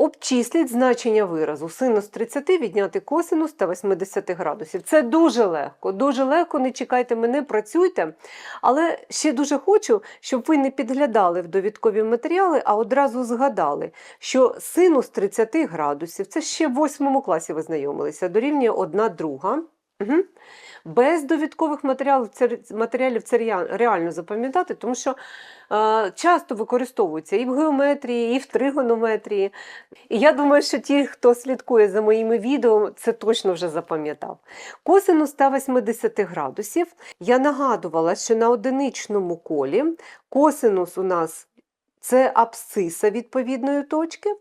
Обчисліть значення виразу синус 30 відняти косинус 180 градусів. Це дуже легко, дуже легко, не чекайте мене, працюйте. Але ще дуже хочу, щоб ви не підглядали в довідкові матеріали, а одразу згадали, що синус 30 градусів, це ще в 8 класі ви знайомилися, дорівнює 1 друга. Угу. Без довідкових матеріалів це, матеріалів це реально запам'ятати, тому що е, часто використовуються і в геометрії, і в тригонометрії. І я думаю, що ті, хто слідкує за моїми відео, це точно вже запам'ятав. Косинус 180 градусів. Я нагадувала, що на одиничному колі косинус у нас це абсциса відповідної точки.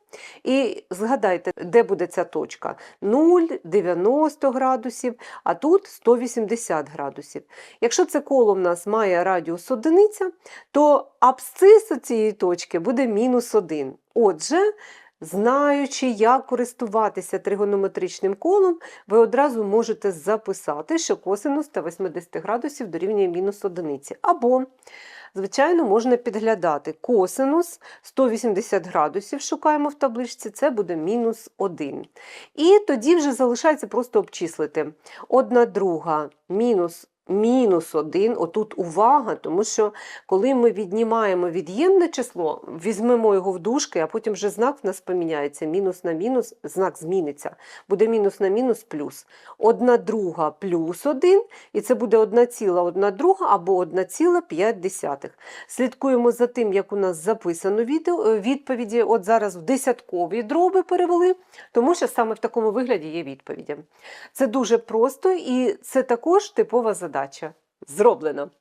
І згадайте, де буде ця точка? 0, 90 градусів, а тут 180 градусів. Якщо це коло в нас має радіус одиниця, то абсциса цієї точки буде мінус 1. Отже, знаючи, як користуватися тригонометричним колом, ви одразу можете записати, що косинус 180 градусів дорівнює мінус одиниці. Або Звичайно, можна підглядати косинус 180 градусів, шукаємо в табличці, це буде мінус 1. І тоді вже залишається просто обчислити. 1 друга мінус мінус 1, отут увага, тому що коли ми віднімаємо від'ємне число, візьмемо його в дужки, а потім вже знак в нас поміняється. Мінус на мінус, знак зміниться. Буде мінус на мінус плюс. 1 друга плюс 1, і це буде 1 ціла 1 друга або 1,5. Слідкуємо за тим, як у нас записано е, відповіді. От зараз в десяткові дроби перевели, тому що саме в такому вигляді є відповіді. Це дуже просто і це також типова задача. Зроблено.